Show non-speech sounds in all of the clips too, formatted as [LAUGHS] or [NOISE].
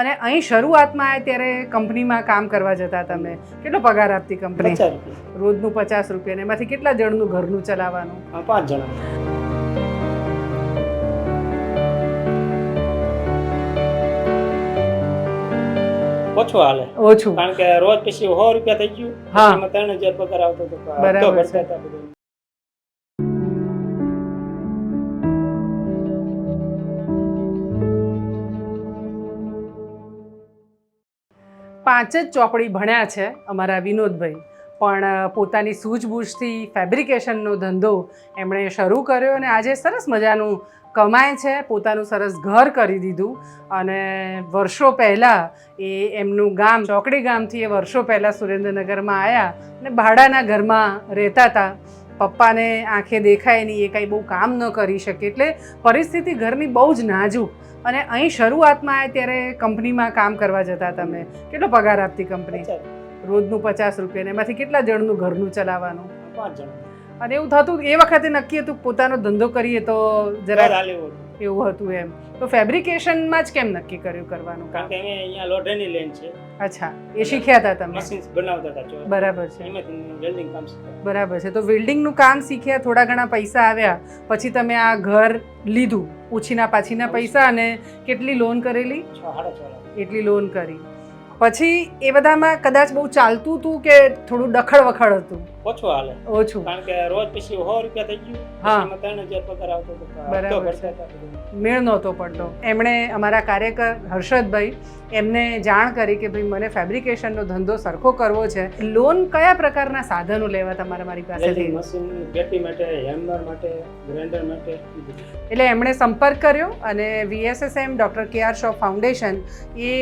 અને અહીં શરૂઆતમાં ત્યારે કંપનીમાં કામ કરવા જતા તમે. કેટલો પગાર આપતી કંપની? રોજનું પચાસ રૂપિયા ને એમાંથી કેટલા જણનું ઘરનું ચલાવવાનું? પાંચ જણા. ઓછું હાલે. ઓછું. કારણ કે રોજ પછી સો રૂપિયા થઈ ગયું. હા. ત્રણ હજાર પગાર આવતો હતો. બરાબર પાંચ જ ચોપડી ભણ્યા છે અમારા વિનોદભાઈ. પણ પોતાની સૂઝબૂઝથી ફેબ્રિકેશનનો ધંધો એમણે શરૂ કર્યો અને આજે સરસ મજાનું કમાય છે, પોતાનું સરસ ઘર કરી દીધું. અને વર્ષો પહેલાં એ એમનું ગામ, ચોકડી ગામથી એ વર્ષો પહેલાં સુરેન્દ્રનગરમાં આવ્યા અને ભાડાના ઘરમાં રહેતા હતા. પપ્પાને આંખે દેખાય નહીં, એ કાંઈ બહુ કામ ન કરી શકે. એટલે પરિસ્થિતિ ઘરની બહુ જ નાજુક અને અહીં શરૂઆતમાં આવે ત્યારે કંપનીમાં કામ કરવા જતા તમે. કેટલો પગાર આપતી કંપની? રોજનું પચાસ રૂપિયા ને એમાંથી કેટલા જણનું ઘરનું ચલાવવાનું? પાંચ જણા. અને એવું થતું એ વખતે નક્કી હતું પોતાનો ધંધો કરીએ તો જરા એવું હતું. એમ. તો ફેબ્રિકેશનમાં જ કેમ નક્કી કર્યું કરવાનું કારણ કામ કે અમે અહીંયા લોઢાની લેન છે. અચ્છા એ શીખ્યા હતા તમે? મશીન્સ બનાવતા હતા બરાબર છે. એમાંથી વેલ્ડિંગ કામ શીખ્યા. બરાબર છે. તો વેલ્ડિંગનું કામ શીખ્યા થોડા ઘણા પૈસા આવ્યા. પછી તમે આ ઘર લીધું ઉછીના પાછીના પૈસા અને કેટલી લોન કરેલી. એટલી લોન કરી. પછી એ બધામાં કદાચ બહુ ચાલતું હતું કે થોડું ડખડ વખડ હતું? ઓછું હાલે. ઓછું. કારણ કે રોજ પછી સો રૂપિયા થઈ ગયું હા. ત્રણ હજાર પગાર આવતો બરાબર છે. મેળ નહોતો પડતો. એમણે અમારા કાર્યકર હર્ષદભાઈ એમને જાણ કરી કે ભાઈ મને ફેબ્રિકેશનનો ધંધો સરખો કરવો છે. લોન કયા પ્રકારના સાધનો લેવા તમારે મારી પાસેથી? મશીન પેટી માટે હેમર માટે ગ્રાઇન્ડર માટે એટલે એમણે સંપર્ક કર્યો અને વીએસએસએમ ડૉક્ટર કે આર શો ફાઉન્ડેશન એ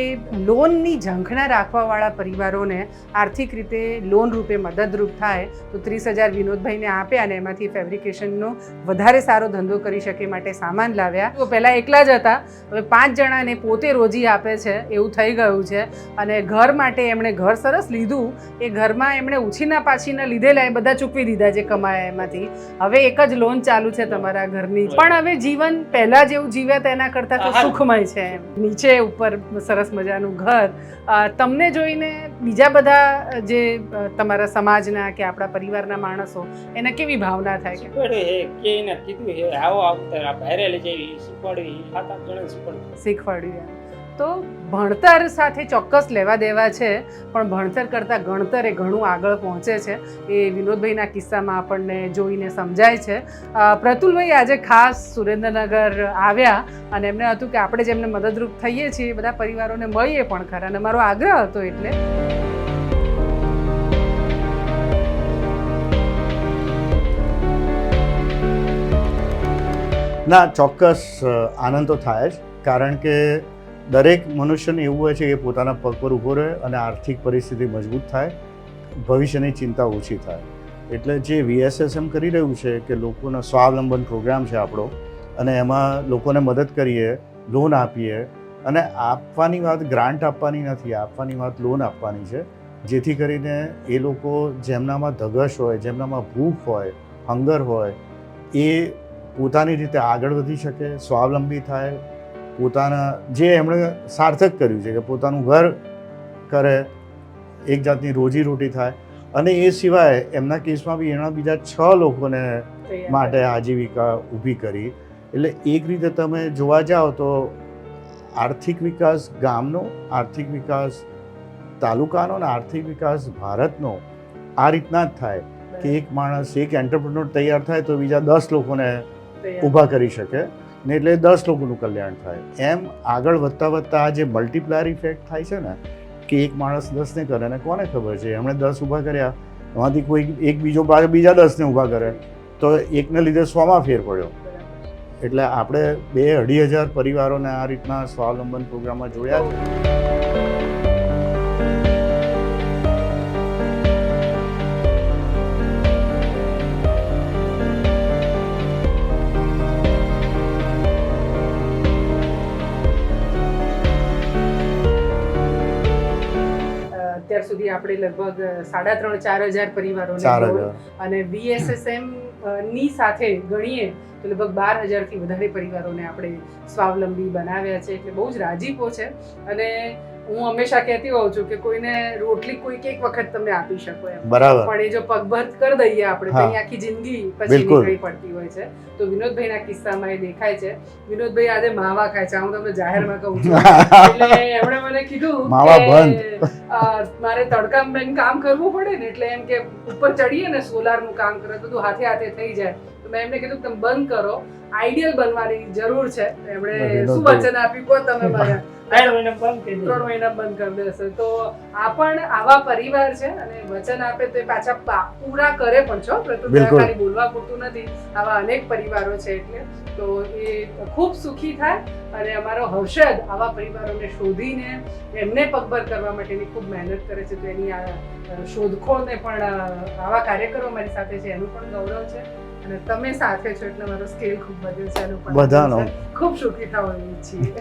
લોનની ઝંખના રાખવાવાળા પરિવારોને આર્થિક રીતે લોન રૂપે મદદરૂપ થાય તો ત્રીસ હજાર વિનોદભાઈને આપે અને એમાંથી ફેબ્રિકેશનનો વધારે સારો ધંધો કરી શકે માટે સામાન લાવ્યા. તો પહેલાં એકલા જ હતા. હવે પાંચ જણાને પોતે રોજી આપે છે. એવું થઈ ગયું છે. અને ઘર માટે એમણે ઘર સરસ લીધું. એ ઘરમાં એમણે ઉછીના પાછીના લીધેલા એ બધા ચૂકવી દીધા જે કમાયા એમાંથી. હવે એક જ લોન ચાલુ છે તમારા ઘરની. પણ હવે જીવન પહેલા જેવું જીવ્યા તેના કરતાં તો સુખમય છે. નીચે ઉપર સરસ મજાનું ઘર. તમને જોઈને બીજા બધા જે તમારા સમાજના કે આપણા પરિવારના માણસો એને કેવી ભાવના થાય કે? શીખવાડ્યું છે એને કીધું છે આવો આવતા આ બહારે લઈ જઈ શીખવાડ્યું સાત આઠ જણા શીખવાડ્યું શીખવાડ્યું તો ભણતર સાથે ચોક્કસ લેવા દેવા છે પણ ભણતર કરતાં ગણતર એ ઘણું આગળ પહોંચે છે. એ વિનોદભાઈના કિસ્સામાં આપણને જોઈને સમજાય છે. પ્રતુલભાઈ આજે ખાસ સુરેન્દ્રનગર આવ્યા અને એમને હતું કે આપણે જેમને મદદરૂપ થઈએ છીએ બધા પરિવારોને મળીએ પણ ખરા. અને મારો આગ્રહ હતો એટલે ના, ચોક્કસ આનંદ તો થાય જ. કારણ કે દરેક મનુષ્યને એવું હોય છે કે પોતાના પગ પર ઊભો રહે અને આર્થિક પરિસ્થિતિ મજબૂત થાય, ભવિષ્યની ચિંતા ઓછી થાય. એટલે જે વીએસએસએમ કરી રહ્યું છે કે લોકોનો સ્વાવલંબન પ્રોગ્રામ છે આપણો અને એમાં લોકોને મદદ કરીએ, લોન આપીએ અને આપવાની વાત ગ્રાન્ટ આપવાની નથી, આપવાની વાત લોન આપવાની છે. જેથી કરીને એ લોકો જેમનામાં ધગશ હોય, જેમનામાં ભૂખ હોય, હંગર હોય, એ પોતાની રીતે આગળ વધી શકે સ્વાવલંબી થાય પોતાના જે એમણે સાર્થક કર્યું છે કે પોતાનું ઘર કરે એક જાતની રોજીરોટી થાય. અને એ સિવાય એમના કેસમાં બી એના બીજા છ લોકોને માટે આજીવિકા ઊભી કરી. એટલે એક રીતે તમે જોવા જાઓ તો આર્થિક વિકાસ ગામનો આર્થિક વિકાસ તાલુકાનો અને આર્થિક વિકાસ ભારતનો આ રીતના જ થાય. કે એક માણસ એક એન્ટરપ્રનોર તૈયાર થાય તો બીજા દસ લોકોને ઊભા કરી શકે ને એટલે દસ લોકોનું કલ્યાણ થાય. એમ આગળ વધતા વધતા આ જે મલ્ટીપ્લાયર ઇફેક્ટ થાય છે ને, કે એક માણસ દસને કરે ને કોને ખબર છે? એમણે દસ ઊભા કર્યા, એમાંથી કોઈ એક બીજો બીજા દસને ઊભા કરે, તો એકને લીધે સોમાં ફેર પડ્યો. એટલે આપણે બે અઢી હજાર પરિવારોને આ રીતના સ્વાવલંબન પ્રોગ્રામમાં જોયા. છે અત્યાર સુધી આપણે લગભગ સાડા ત્રણ ચાર હજાર પરિવારોને અને બીએસએસએમની સાથે ગણીએ તો લગભગ બાર હજારથી વધારે પરિવારોને આપણે સ્વાવલંબી બનાવ્યા છે. એટલે બહુ જ રાજીપો છે. અને હું હંમેશા કહેતી હોઉં છું કે કોઈને રોટલી કોઈક એક વખત તમે આપી શકો એમ. બરાબર. પણ એ જો પગભર કરી દઈએ આપણે તો આખી જિંદગી પછી. નીકળી પડતી હોય છે. તો વિનોદભાઈના કિસ્સામાં એ દેખાય છે. વિનોદભાઈ આજે માવા ખાય છે. હું તમને જાહેરમાં કહું છું. એટલે એમણે મને કીધું માવા બંધ. મારે તડકામાં બેન કામ કરવું પડે ને એટલે એમ કે ઉપર ચડીએ ને સોલારનું કામ કરે તો બધું હાથે હાથે થઈ જાય. તો મેં એમને કીધું તમે બંધ કરો. આઈડિયલ બનવાની જરૂર છે. એમણે શું. વચન આપ્યું કહો તમે [LAUGHS] મને. ત્રણ મહિના બંધ કરી ત્રણ મહિના બંધ કરી દેશે. તો આ પણ આવા પરિવાર છે અને વચન આપે તો પાછા પૂરા કરે પણ છો ખાલી બોલવા પૂરતું નથી. આવા અનેક પરિવારો છે એટલે. તો એ ખૂબ સુખી થાય અને અમારો હર્ષદ આવા પરિવારોને શોધીને એમને પગભર કરવા માટેની ખૂબ મહેનત કરે છે. તો એની આ શોધખોળને પણ આવા કાર્યક્રમો મારી સાથે છે. એનું પણ ગૌરવ છે. અને તમે સાથે છો એટલે મારો સ્કેલ ખૂબ વધ્યો છે. એનું પણ બધાનો. ખૂબ સુખી થવાની છીએ